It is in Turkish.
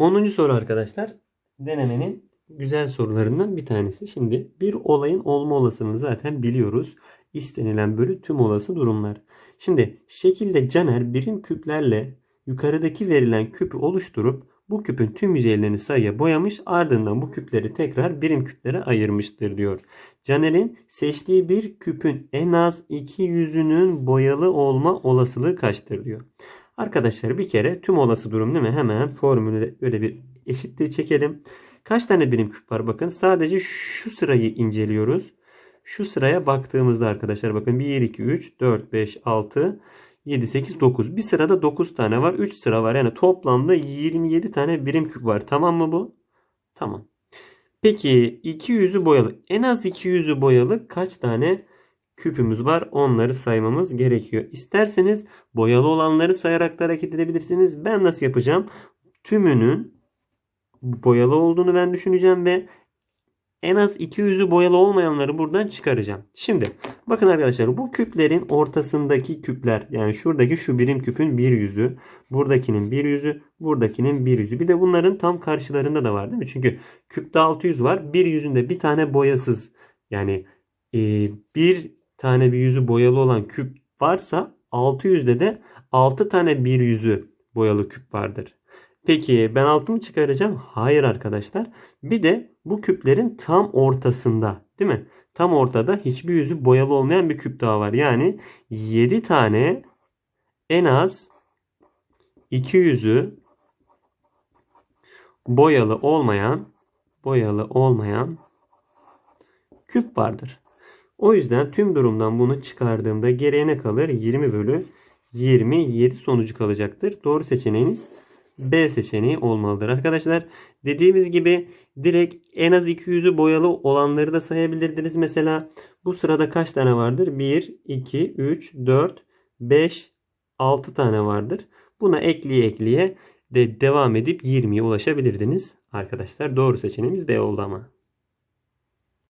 10. soru arkadaşlar. Denemenin güzel sorularından bir tanesi. Şimdi bir olayın olma olasılığını zaten biliyoruz. İstenilen bölü tüm olası durumlar. Şimdi şekilde Caner birim küplerle yukarıdaki verilen küpü oluşturup bu küpün tüm yüzeylerini sayıya boyamış ardından bu küpleri tekrar birim küplere ayırmıştır diyor. Caner'in seçtiği bir küpün en az iki yüzünün boyalı olma olasılığı kaçtır diyor. Arkadaşlar bir kere tüm olası durum değil mi? Hemen formülü öyle bir eşitliği çekelim. Kaç tane birim küp var? Bakın sadece şu sırayı inceliyoruz. Şu sıraya baktığımızda arkadaşlar bakın 1, 2, 3, 4, 5, 6, 7, 8, 9. Bir sırada 9 tane var. 3 sıra var. Yani toplamda 27 tane birim küp var. Tamam mı bu? Tamam. Peki 200'ü boyalı. En az 200'ü boyalı kaç tane küpümüz var? Onları saymamız gerekiyor. İsterseniz boyalı olanları sayarak da hareket edebilirsiniz. Ben nasıl yapacağım? Tümünün boyalı olduğunu ben düşüneceğim ve en az 200'ü boyalı olmayanları buradan çıkaracağım. Şimdi bakın arkadaşlar bu küplerin ortasındaki küpler yani şuradaki şu birim küpün bir yüzü, buradakinin bir yüzü, buradakinin bir yüzü. Bir de bunların tam karşılarında da var değil mi? Çünkü küpte 600 var. Bir yüzünde bir tane boyasız yani e, bir tane bir yüzü boyalı olan küp varsa 600'de de 6 tane bir yüzü boyalı küp vardır. Peki ben 6 mı çıkaracağım? Hayır arkadaşlar. Bir de bu küplerin tam ortasında değil mi? Tam ortada hiçbir yüzü boyalı olmayan bir küp daha var. Yani 7 tane en az 2 yüzü boyalı olmayan boyalı olmayan küp vardır. O yüzden tüm durumdan bunu çıkardığımda geriye ne kalır? 20 bölü 27 sonucu kalacaktır. Doğru seçeneğiniz B seçeneği olmalıdır. Arkadaşlar dediğimiz gibi direkt en az 200'ü boyalı olanları da sayabilirdiniz. Mesela bu sırada kaç tane vardır? 1, 2, 3, 4, 5, 6 tane vardır. Buna ekleye ekleye de devam edip 20'ye ulaşabilirdiniz. Arkadaşlar doğru seçeneğimiz B oldu ama.